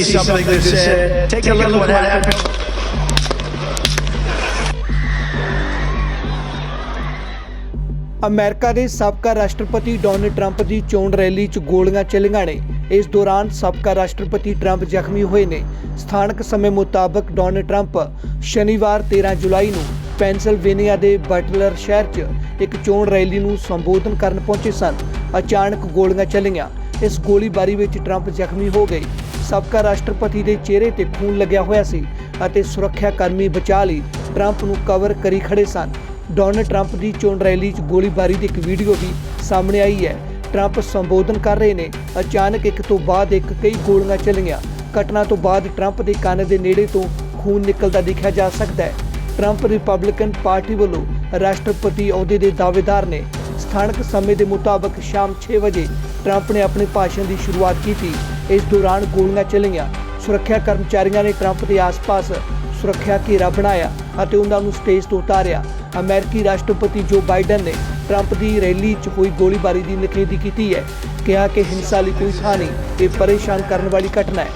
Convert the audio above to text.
see something that's said. Take a look what happened. America ਦੇ ਸਾਬਕਾ ਰਾਸ਼ਟਰਪਤੀ Donald Trump ਦੀ ਚੋਣ ਰੈਲੀ 'ਚ ਗੋਲੀਆਂ ਚੱਲੀਆਂ ਨੇ। ਇਸ ਦੌਰਾਨ ਸਾਬਕਾ ਰਾਸ਼ਟਰਪਤੀ ਟਰੰਪ ਜ਼ਖਮੀ ਹੋਏ ਨੇ। ਸਥਾਨਕ ਸਮੇਂ ਮੁਤਾਬਕ ਡੋਨਲਡ ਟਰੰਪ ਸ਼ਨੀਵਾਰ 13 ਜੁਲਾਈ ਨੂੰ ਪੈਨਸਿਲਵੇਨੀਆ ਦੇ ਬਟਲਰ ਸ਼ਹਿਰ 'ਚ ਇੱਕ ਚੋਣ ਰੈਲੀ ਨੂੰ ਸੰਬੋਧਨ ਕਰਨ ਪਹੁੰਚੇ ਸਨ। ਅਚਾਨਕ ਗੋਲੀਆਂ ਚੱਲੀਆਂ। ਇਸ ਗੋਲੀਬਾਰੀ ਵਿੱਚ ਟਰੰਪ ਜ਼ਖਮੀ ਹੋ ਗਏ ਸਾਬਕਾ ਰਾਸ਼ਟਰਪਤੀ ਦੇ ਚਿਹਰੇ ਤੇ ਖੂਨ ਲੱਗਿਆ ਹੋਇਆ ਸੀ ਅਤੇ ਸੁਰੱਖਿਆ ਕਰਮੀ ਬਚਾ ਲਈ ਟਰੰਪ ਨੂੰ ਕਵਰ ਕਰੀ ਖੜੇ ਸਨ। ਡੋਨਲਡ ਟਰੰਪ ਦੀ ਚੋਣ ਰੈਲੀ 'ਚ ਗੋਲੀਬਾਰੀ ਦੀ ਇੱਕ ਵੀਡੀਓ ਵੀ ਸਾਹਮਣੇ ਆਈ ਹੈ। ਟਰੰਪ ਸੰਬੋਧਨ ਕਰ ਰਹੇ ਨੇ। ਅਚਾਨਕ ਇੱਕ ਤੋਂ ਬਾਅਦ ਇੱਕ ਕਈ ਗੋਲੀਆਂ ਚੱਲੀਆਂ। ਘਟਨਾ ਤੋਂ ਬਾਅਦ ਟਰੰਪ ਦੇ ਕੰਨ ਦੇ ਨੇੜੇ ਤੋਂ ਖੂਨ ਨਿਕਲਦਾ ਦੇਖਿਆ ਜਾ ਸਕਦਾ ਹੈ। ਟਰੰਪ ਰਿਪਬਲਿਕਨ ਪਾਰਟੀ ਵੱਲੋਂ ਰਾਸ਼ਟਰਪਤੀ ਅਹੁਦੇ ਦੇ ਦਾਅਵੇਦਾਰ ਨੇ ਸਥਾਨਕ ਸਮੇਂ ਦੇ ਮੁਤਾਬਕ ਸ਼ਾਮ 6 ਵਜੇ ਟਰੰਪ ਨੇ ਆਪਣੇ ਭਾਸ਼ਣ ਦੀ ਸ਼ੁਰੂਆਤ ਕੀਤੀ। ਇਸ ਦੌਰਾਨ ਗੋਲੀਆਂ ਚੱਲੀਆਂ। ਸੁਰੱਖਿਆ ਕਰਮਚਾਰੀਆਂ ਨੇ ਟਰੰਪ ਦੇ ਆਸ-ਪਾਸ ਸੁਰੱਖਿਆ ਘੇਰਾ ਬਣਾਇਆ ਅਤੇ ਉਹਨਾਂ ਨੂੰ ਸਟੇਜ ਤੋਂ ਉਤਾਰਿਆ। ਅਮਰੀਕੀ ਰਾਸ਼ਟਰਪਤੀ ਜੋ ਬਾਈਡਨ ਨੇ ਟਰੰਪ ਦੀ ਰੈਲੀ 'ਚ ਹੋਈ ਗੋਲੀਬਾਰੀ ਦੀ ਨਿਖੇਧੀ ਕੀਤੀ ਹੈ। ਕਿਹਾ ਕਿ ਹਿੰਸਾ ਲਈ ਕੋਈ ਥਾਂ ਨਹੀਂ, ਇਹ ਪਰੇਸ਼ਾਨ ਕਰਨ ਵਾਲੀ ਘਟਨਾ ਹੈ।